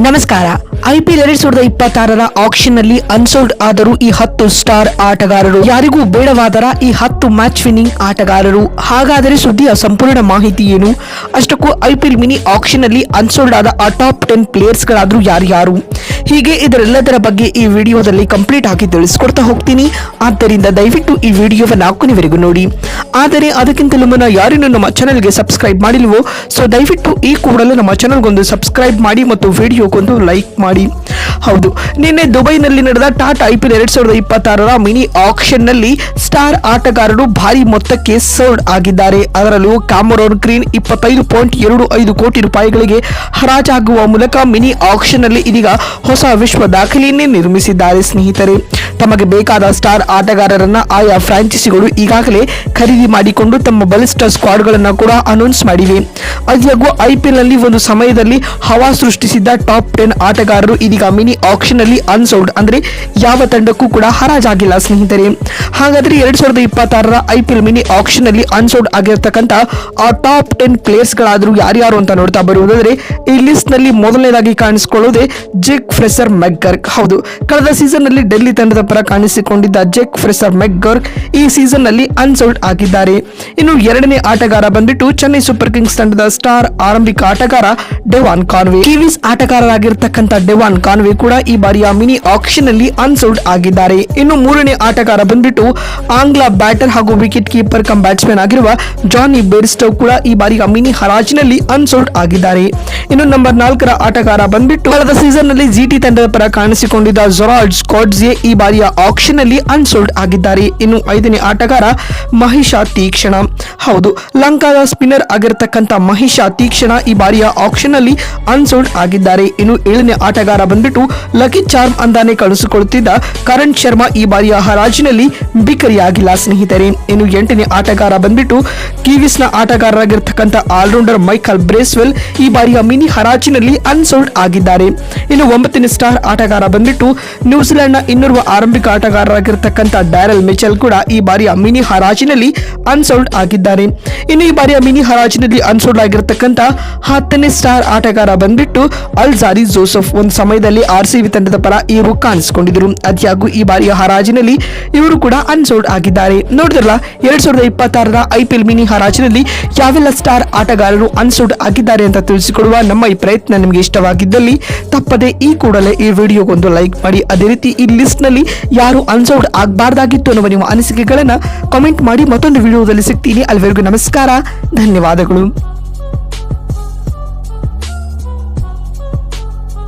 ನಮಸ್ಕಾರ ಐಪಿಎಲ್ ಎರಡ್ ಸಾವಿರದ ಇಪ್ಪತ್ತಾರರ ಆಕ್ಷನ್ನಲ್ಲಿ ಅನ್ಸೋಲ್ಡ್ ಆದರೂ ಈ ಹತ್ತು ಸ್ಟಾರ್ ಆಟಗಾರರು ಯಾರಿಗೂ ಬೇಡವಾದರ ಈ ಹತ್ತು ಮ್ಯಾಚ್ ವಿನ್ನಿಂಗ್ ಆಟಗಾರರು. ಹಾಗಾದರೆ ಸುದ್ದಿಯ ಸಂಪೂರ್ಣ ಮಾಹಿತಿ ಏನು? ಅಷ್ಟಕ್ಕೂ ಐಪಿಎಲ್ ಮಿನಿ ಆಕ್ಷನ್ನಲ್ಲಿ ಅನ್ಸೋಲ್ಡ್ ಆದ ಆ ಟಾಪ್ ಟೆನ್ ಪ್ಲೇಯರ್ಸ್ ಗಳಾದ್ರೂ ಯಾರ್ಯಾರು ಹೀಗೆ ಇದರೆಲ್ಲದರ ಬಗ್ಗೆ ಈ ವಿಡಿಯೋದಲ್ಲಿ ಕಂಪ್ಲೀಟ್ ಆಗಿ ತಿಳಿಸ್ಕೊಡ್ತಾ ಹೋಗ್ತೀನಿ. ಆದ್ದರಿಂದ ದಯವಿಟ್ಟು ಈ ವಿಡಿಯೋವನ್ನು ಕೊನೆವರೆಗೂ ನೋಡಿ. ಆದರೆ ಅದಕ್ಕಿಂತಲೂ ಮುನ್ನ ಯಾರಿನ್ನು ನಮ್ಮ ಚಾನಲ್ಗೆ ಸಬ್ಸ್ಕ್ರೈಬ್ ಮಾಡಿಲ್ವೋ? ಸೊ ದಯವಿಟ್ಟು ಈ ಕೂಡಲೇ ನಮ್ಮ ಚಾನಲ್ಗೊಂದು ಸಬ್ಸ್ಕ್ರೈಬ್ ಮಾಡಿ ಮತ್ತು ವಿಡಿಯೋಗೊಂದು ಲೈಕ್ ಮಾಡಿ. ಹೌದು, ನಿನ್ನೆ ದುಬೈನಲ್ಲಿ ನಡೆದ ಟಾಟಾ ಐ ಪಿ ಎಲ್ ಎರಡ್ ಸಾವಿರದ ಇಪ್ಪತ್ತಾರರ ಮಿನಿ ಆಕ್ಷನ್ನಲ್ಲಿ ಸ್ಟಾರ್ ಆಟಗಾರರು ಭಾರಿ ಮೊತ್ತಕ್ಕೆ ಸರ್ಡ್ ಆಗಿದ್ದಾರೆ. ಅದರಲ್ಲೂ ಕಾಮರೋನ್ ಕ್ರೀನ್ ಇಪ್ಪತ್ತೈದು ಪಾಯಿಂಟ್ ಎರಡು ಐದು ಕೋಟಿ ರೂಪಾಯಿಗಳಿಗೆ ಹರಾಜಾಗುವ ಮೂಲಕ ಮಿನಿ ಆಕ್ಷನ್ನಲ್ಲಿ ಇದೀಗ ಹೊಸ ವಿಶ್ವ ದಾಖಲೆಯನ್ನೇ ನಿರ್ಮಿಸಿದ್ದಾರೆ ಸ್ನೇಹಿತರೆ. ತಮಗೆ ಬೇಕಾದ ಸ್ಟಾರ್ ಆಟಗಾರರನ್ನ ಆಯಾ ಫ್ರಾಂಚೈಸಿಗಳು ಈಗಾಗಲೇ ಖರೀದಿ ಮಾಡಿಕೊಂಡು ತಮ್ಮ ಬಲಿಷ್ಠ ಸ್ಕ್ವಾಡ್ಗಳನ್ನ ಕೂಡ ಅನೌನ್ಸ್ ಮಾಡಿವೆ. ಅದಾಗೂ ಐಪಿಎಲ್ನಲ್ಲಿ ಒಂದು ಸಮಯದಲ್ಲಿ ಹವಾ ಸೃಷ್ಟಿಸಿದ್ದ ಟಾಪ್ ಟೆನ್ ಆಟಗಾರರು ಇದೀಗ ಮಿನಿ ಆಕ್ಷನ್ ಅಲ್ಲಿ ಅನ್ಸೌಲ್ಡ್ ಅಂದ್ರೆ ಯಾವ ತಂಡಕ್ಕೂ ಕೂಡ ಹರಾಜಾಗಿಲ್ಲ, ಸ್ನೇಹಿತರೆ. ಹಾಗಾದ್ರೆ ಎರಡ್ ಸಾವಿರದ ಇಪ್ಪತ್ತಾರರ ಐಪಿಎಲ್ ಮಿನಿ ಆಕ್ಷನ್ ಅಲ್ಲಿ ಅನ್ಸೌಲ್ಡ್ ಆಗಿರತಕ್ಕಂತ ಆ ಟಾಪ್ ಟೆನ್ ಪ್ಲೇಯರ್ಸ್ ಗಳಾದ್ರೂ ಯಾರ್ಯಾರು ಅಂತ ನೋಡ್ತಾ ಬರುವುದಾದ್ರೆ, ಈ ಲಿಸ್ಟ್ನಲ್ಲಿ ಮೊದಲನೇದಾಗಿ ಕಾಣಿಸಿಕೊಳ್ಳುವುದೇ ಜೆಕ್ ಫ್ರೆಸರ್ ಮೆಗ್ಗರ್ಕ್ ಹೌದು, ಕಳೆದ ಸೀಸನ್ನಲ್ಲಿ ಡೆಲ್ಲಿ ತಂಡದ ಪರ ಕಾಣಿಸಿಕೊಂಡಿದ್ದ ಜೆಕ್ ಫ್ರೆಸರ್ ಮೆಗ್ಗರ್ ಈ ಸೀಸನ್ನಲ್ಲಿ ಅನ್ಸೌಲ್ಟ್ ಆಗಿದ್ದಾರೆ. ಇನ್ನು ಎರಡನೇ ಆಟಗಾರ ಬಂದ್ಬಿಟ್ಟು ಚೆನ್ನೈ ಸೂಪರ್ ಕಿಂಗ್ಸ್ ತಂಡದ ಸ್ಟಾರ್ ಆರಂಭಿಕ ಆಟಗಾರ ಡೆವಾನ್ ಕಾನ್ವೆ. ಕಿವೀಸ್ ಆಟಗಾರರಾಗಿರ್ತಕ್ಕಂಥ ಡೆವಾನ್ ಕಾನ್ವೆ ಕೂಡ ಈ ಬಾರಿಯ ಮಿನಿ ಆಕ್ಷನ್ ಅಲ್ಲಿ ಅನ್ಸೌಲ್ಟ್ ಆಗಿದ್ದಾರೆ. ಇನ್ನು ಮೂರನೇ ಆಟಗಾರ ಬಂದ್ಬಿಟ್ಟು ಆಂಗ್ಲ ಬ್ಯಾಟರ್ ಹಾಗೂ ವಿಕೆಟ್ ಕೀಪರ್ ಕಮ್ ಬ್ಯಾಟ್ಸ್ಮನ್ ಆಗಿರುವ ಜಾನಿ ಬೇರ್ಸ್ಟವ್ ಕೂಡ ಈ ಬಾರಿಯ ಮಿನಿ ಹರಾಜಿನಲ್ಲಿ ಅನ್ಸೌಲ್ಟ್ ಆಗಿದ್ದಾರೆ. ಇನ್ನು ನಂಬರ್ ನಾಲ್ಕರ ಆಟಗಾರ ಬಂದ್ಬಿಟ್ಟು ಕಳೆದ ಸೀಸನ್ನಲ್ಲಿ ಜಿಟಿ ತಂಡದ ಪರ ಕಾಣಿಸಿಕೊಂಡಿದ್ದ ಜೊರಾಲ್ಡ್ ಸ್ಕಾಟ್ಸ್ ಈ ಬಾರಿಯ ಆಕ್ಷನ್ ಅಲ್ಲಿ ಅನ್ಸೋಲ್ಡ್ ಆಗಿದ್ದಾರೆ. ಇನ್ನು ಐದನೇ ಆಟಗಾರ ಮಹಿಷಾ ತೀಕ್ಷಣ. ಹೌದು, ಲಂಕಾದ ಸ್ಪಿನ್ನರ್ ಆಗಿರತಕ್ಕಂತ ಮಹಿಷಾ ತೀಕ್ಷಣ ಈ ಬಾರಿಯ ಆಕ್ಷನ್ ಅಲ್ಲಿ ಅನ್ಸೋಲ್ಡ್ ಆಗಿದ್ದಾರೆ. ಇನ್ನು ಏಳನೇ ಆಟಗಾರ ಬಂದ್ಬಿಟ್ಟು ಲಕಿ ಚಾರ್ಮ್ ಅಂದಾನೆ ಕಳಿಸಿಕೊಳ್ಳುತ್ತಿದ್ದ ಕರಣ್ ಶರ್ಮಾ ಈ ಬಾರಿಯ ಹರಾಜಿನಲ್ಲಿ ಬಿಕರಿಯಾಗಿಲ್ಲ, ಸ್ನೇಹಿತರೆ. ಇನ್ನು ಎಂಟನೇ ಆಟಗಾರ ಬಂದ್ಬಿಟ್ಟು ಕಿವೀಸ್ನ ಆಟಗಾರರಾಗಿರ್ತಕ್ಕಂಥ ಆಲ್ರೌಂಡರ್ ಮೈಕಲ್ ಬ್ರೇಸ್ವೆಲ್ ಈ ಬಾರಿಯ ಮಿನಿ ಹರಾಜಿನಲ್ಲಿ ಅನ್ಸೋಲ್ಡ್ ಆಗಿದ್ದಾರೆ. ಇನ್ನು ಒಂಬತ್ತನೇ ಸ್ಟಾರ್ ಆಟಗಾರ ಬಂದ್ಬಿಟ್ಟು ನ್ಯೂಜಿಲೆಂಡ್ನ ಇನ್ನೋರ್ವ ಆರಂಭಿಕ ಆಟಗಾರರಾಗಿರ್ತಕ್ಕಂಥ ಡ್ಯಾರಲ್ ಮಿಚೆಲ್ ಕೂಡ ಈ ಬಾರಿಯ ಮಿನಿ ಹರಾಜಿನಲ್ಲಿ ಅನ್ಸೌಲ್ಡ್ ಆಗಿದ್ದಾರೆ. ಇನ್ನು ಈ ಬಾರಿಯ ಮಿನಿ ಹರಾಜಿನಲ್ಲಿ ಅನ್ಸೌಲ್ಡ್ ಆಗಿರ್ತಕ್ಕಂಥ ಹತ್ತನೇ ಸ್ಟಾರ್ ಆಟಗಾರ ಬಂದ್ಬಿಟ್ಟು ಅಲ್ಜಾರಿ ಜೋಸಫ್. ಒಂದು ಸಮಯದಲ್ಲಿ ಆರ್ ಸಿ ತಂಡದ ಪರ ಇವರು ಕಾಣಿಸಿಕೊಂಡಿದ್ರು. ಅದ್ಯಾಗೂ ಈ ಬಾರಿಯ ಹರಾಜಿನಲ್ಲಿ ಇವರು ಕೂಡ ಅನ್ಸೌಲ್ಡ್ ಆಗಿದ್ದಾರೆ. ನೋಡಿದ್ರಲ್ಲ, ಎರಡ್ ಸಾವಿರದ ಇಪ್ಪತ್ತಾರರ ಐಪಿಎಲ್ ಮಿನಿ ಹರಾಜಿನಲ್ಲಿ ಯಾವೆಲ್ಲ ಸ್ಟಾರ್ ಆಟಗಾರರು ಅನ್ಸೌಲ್ಡ್ ಆಗಿದ್ದಾರೆ ಅಂತ ತಿಳಿಸಿಕೊಡುವ ನಮ್ಮ ಈ ಪ್ರಯತ್ನ ನಿಮಗೆ ಇಷ್ಟವಾಗಿದ್ದಲ್ಲಿ ತಪ್ಪದೆ ಈ ಕೂಡಲೇ ಈ ವಿಡಿಯೋಗೊಂದು ಲೈಕ್ ಮಾಡಿ. ಅದೇ ರೀತಿ ಈ ಲಿಸ್ಟ್ನಲ್ಲಿ ಯಾರು ಅನ್ಸೌಡ್ ಆಗಬಾರ್ದಾಗಿತ್ತು ಅನ್ನುವ ನಿಮ್ಮ ಅನಿಸಿಕೆಗಳನ್ನು ಕಾಮೆಂಟ್ ಮಾಡಿ ಮತ್ತೊಂದು ವಿಡಿಯೋದಲ್ಲಿ ಸಿಗ್ತೀನಿ. ಅಲ್ಲಿವರೆಗೂ ನಮಸ್ಕಾರ. ಧನ್ಯವಾದಗಳು.